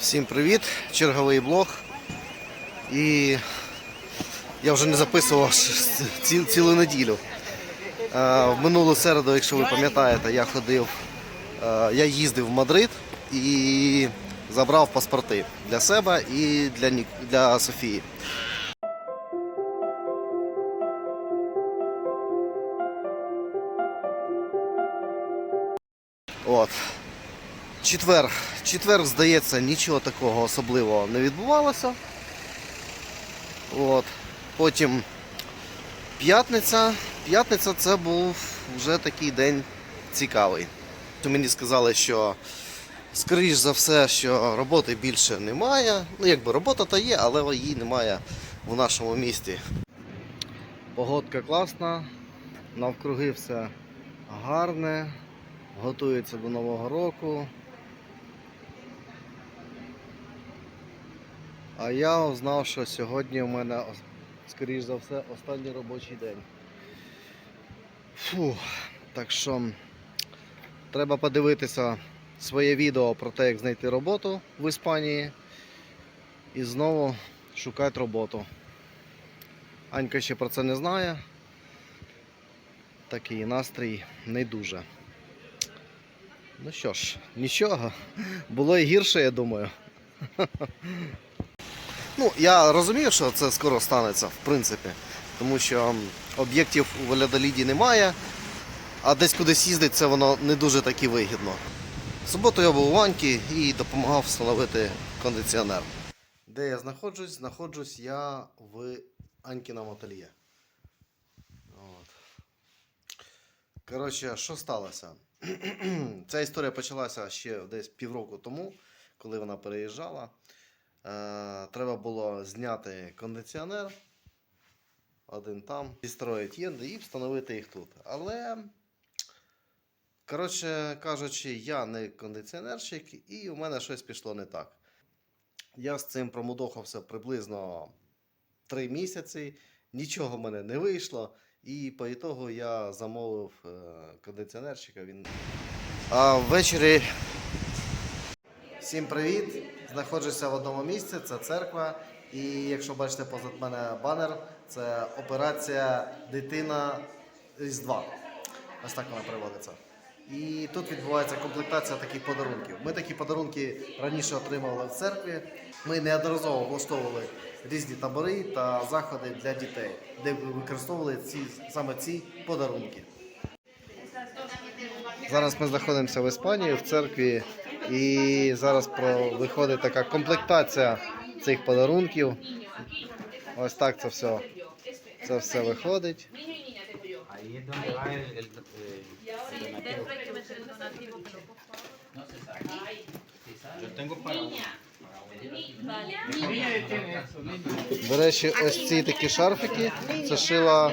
Всім привіт! Черговий блог. І я вже не записував ці- цілу неділю. Е, В минулу середу, якщо ви пам'ятаєте, я ходив, е, я їздив в Мадрид і забрав паспорти для себе і для, для Софії. От. Четвер. Четвер, здається, нічого такого особливого не відбувалося. От. Потім п'ятниця. П'ятниця це був вже такий день цікавий. Мені сказали, що скоріш за все, що роботи більше немає. Ну, якби робота то є, але її немає в нашому місті. Погодка класна, навкруги все гарне, готується до Нового року. А я знав, що сьогодні у мене, скоріш за все, останній робочий день. Фу, так що треба подивитися своє відео про те, як знайти роботу в Іспанії. І знову шукати роботу. Анька ще про це не знає. Такий настрій не дуже. Ну що ж, нічого. Було і гірше, я думаю. Ну, я розумію, що це скоро станеться, в принципі. Тому що об'єктів у Валядоліді немає, а десь кудись їздить, це воно не дуже таки вигідно. В суботу я був у Ваньки і допомагав встановити кондиціонер. Де я знаходжусь? Знаходжусь я в Анькіному ательє. От. Коротше, що сталося? Ця історія почалася ще десь півроку тому, коли вона переїжджала. Е, треба було зняти кондиціонер. Один там, підстроїти єнди і встановити їх тут. Але, коротше кажучи, я не кондиціонерщик, і у мене щось пішло не так. Я з цим промудохався приблизно 3 місяці, нічого в мене не вийшло. І по ітогу я замовив е, кондиціонерщика. Він... А ввечері Всім привіт! Знаходжуся в одному місці, це церква. І якщо бачите позад мене банер, це операція Дитина Різдва. Ось так вона переводиться. І тут відбувається комплектація таких подарунків. Ми такі подарунки раніше отримували в церкві. Ми неодноразово влаштовували різні табори та заходи для дітей, де використовували ці, саме ці подарунки. Зараз ми знаходимося в Іспанії в церкві, і зараз про виходить така комплектація цих подарунків. Ось так це все, це все виходить. До речі, ось ці такі шарфики це шила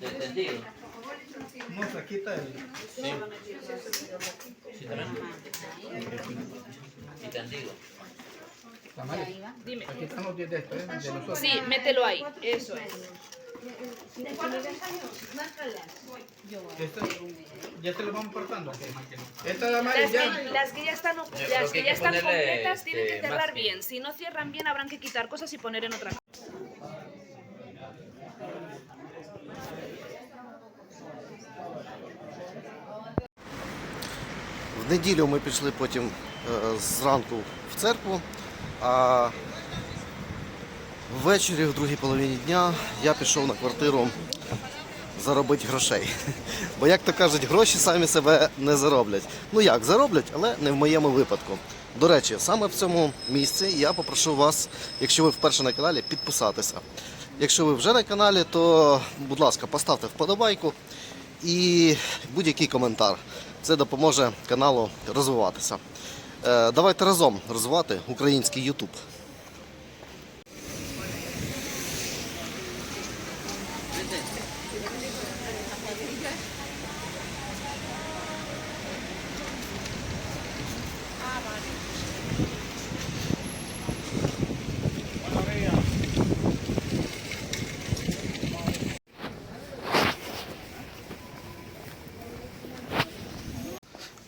¿Entendido? No, se quita el. Sí. Sí, también. ¿Entendido? Tamales. Dime. Aquí están los 10 de estos, ¿eh? de nosotros. Sí, mételo ahí. Eso es. Este, ya te lo vamos cortando. Esta es la Las que, las que ya están, las que ya están completas tienen que este, cerrar bien. Si no cierran bien, habrán que quitar cosas y poner en otra. В неділю ми пішли потім е, зранку в церкву, а ввечері, в другій половині дня, я пішов на квартиру заробити грошей. Бо, як то кажуть, гроші самі себе не зароблять. Ну як, зароблять, але не в моєму випадку. До речі, саме в цьому місці я попрошу вас, якщо ви вперше на каналі, підписатися. Якщо ви вже на каналі, то, будь ласка, поставте вподобайку і будь-який коментар. Це допоможе каналу розвиватися. Е, Давайте разом розвивати український YouTube.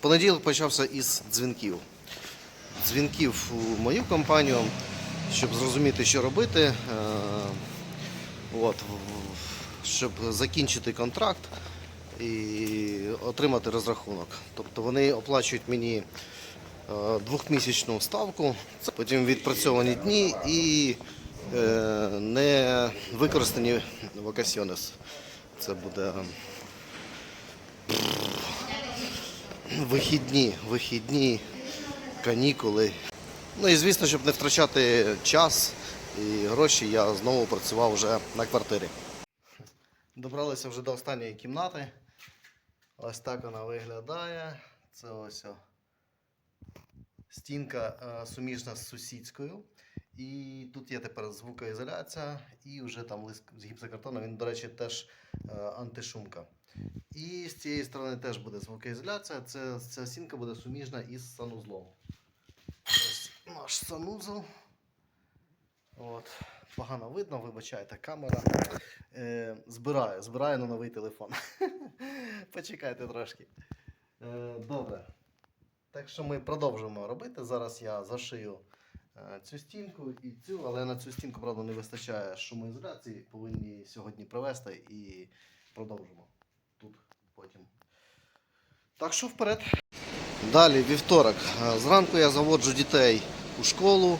Понеділок почався із дзвінків. Дзвінків у мою компанію, щоб зрозуміти, що робити. е, От, щоб закінчити контракт і отримати розрахунок. Тобто вони оплачують мені е, двохмісячну ставку, потім відпрацьовані дні і е, не використані вакасіонес. Це буде вихідні, вихідні канікули. Ну і звісно, щоб не втрачати час і гроші, я знову працював вже на квартирі. Добралися вже до останньої кімнати. Ось так вона виглядає. Це ось стінка е, суміжна з сусідською. І тут є тепер звукоізоляція, і вже там лист з гіпсокартону, він, до речі, теж е, антишумка. І з цієї сторони теж буде звукоізоляція. Це, ця стінка буде суміжна із санузлом. Ось наш санузел. От. Погано видно, вибачайте, камера. Е, збираю, збираю на новий телефон. Почекайте трошки. Е, добре. Так що ми продовжуємо робити. Зараз я зашию е, цю стінку і цю, але на цю стінку, правда, не вистачає шумоізоляції. Повинні сьогодні привезти і продовжимо потім. Так що вперед. Далі вівторок. Е, Зранку я заводжу дітей у школу.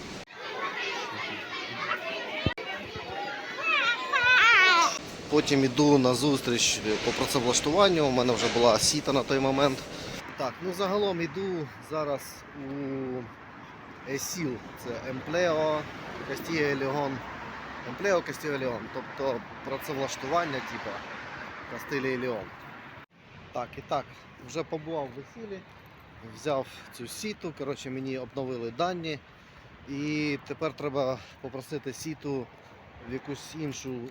Потім іду на зустріч по працевлаштуванню. У мене вже була сіта на той момент. Так, ну загалом іду зараз у ЕСІЛ. Це Емплео Кастія Леон. Емплео Кастія Леон. Тобто працевлаштування, типу Кастилія Леон. Так, і так, вже побував в ЕСІЛі, взяв цю сіту, коротше, мені обновили дані. І тепер треба попросити сіту в якусь іншу м,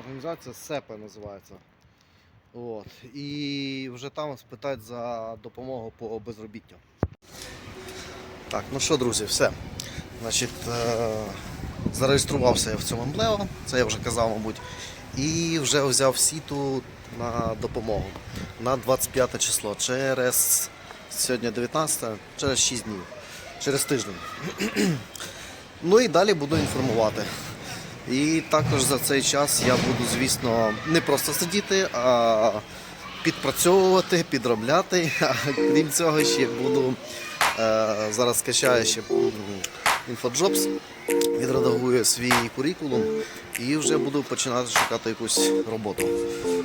організація СЕПЕ називається. От. І вже там спитати за допомогу по безробіттю. Так, ну що, друзі, все. Значить, е- зареєструвався я в цьому емблео, це я вже казав, мабуть. І вже взяв сіту на допомогу на 25 число. Через сьогодні 19, через 6 днів, через тиждень. Ну і далі буду інформувати. І також за цей час я буду, звісно, не просто сидіти, а підпрацьовувати, підробляти. А крім цього, ще буду е, зараз скачаю ще InfoJobs, відредагую свій курікулум і вже буду починати шукати якусь роботу. –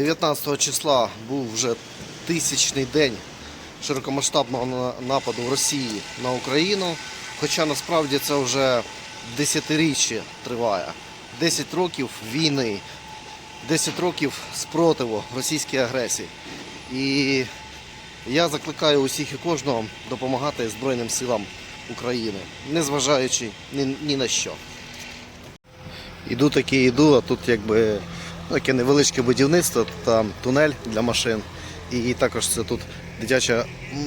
19 числа був вже тисячний день широкомасштабного нападу Росії на Україну. Хоча насправді це вже десятиріччя триває. 10 років війни, 10 років спротиву російській агресії. І я закликаю усіх і кожного допомагати Збройним силам України, незважаючи ні, ні на що. Іду таки іду, а тут якби таке невеличке будівництво, там тунель для машин. І також це тут дитяча,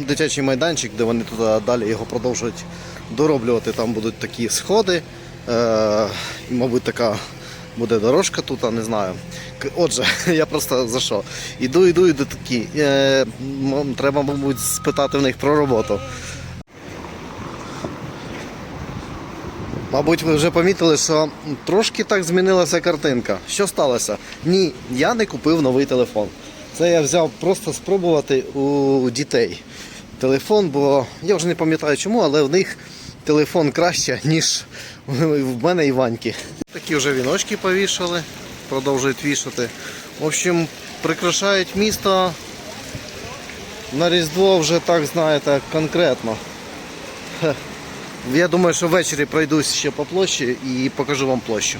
дитячий майданчик, де вони туди далі його продовжують дороблювати. Там будуть такі сходи. Е, і, мабуть, така буде дорожка тут, а не знаю. Отже, я просто за що? Іду, іду, іду такі. Е, треба, мабуть, спитати в них про роботу. Мабуть, ви вже помітили, що трошки так змінилася картинка. Що сталося? Ні, я не купив новий телефон. Це я взяв просто спробувати у дітей. телефон, бо я вже не пам'ятаю чому, але в них телефон краще, ніж в мене і Ваньки. Такі вже віночки повішали, продовжують вішати. В общем, прикрашають місто на Різдво вже так, знаєте, конкретно. Я думаю, що ввечері пройдусь ще по площі і покажу вам площу.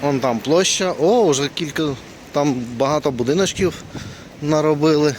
Вон там площа. О, вже кілька, там багато будиночків наробили.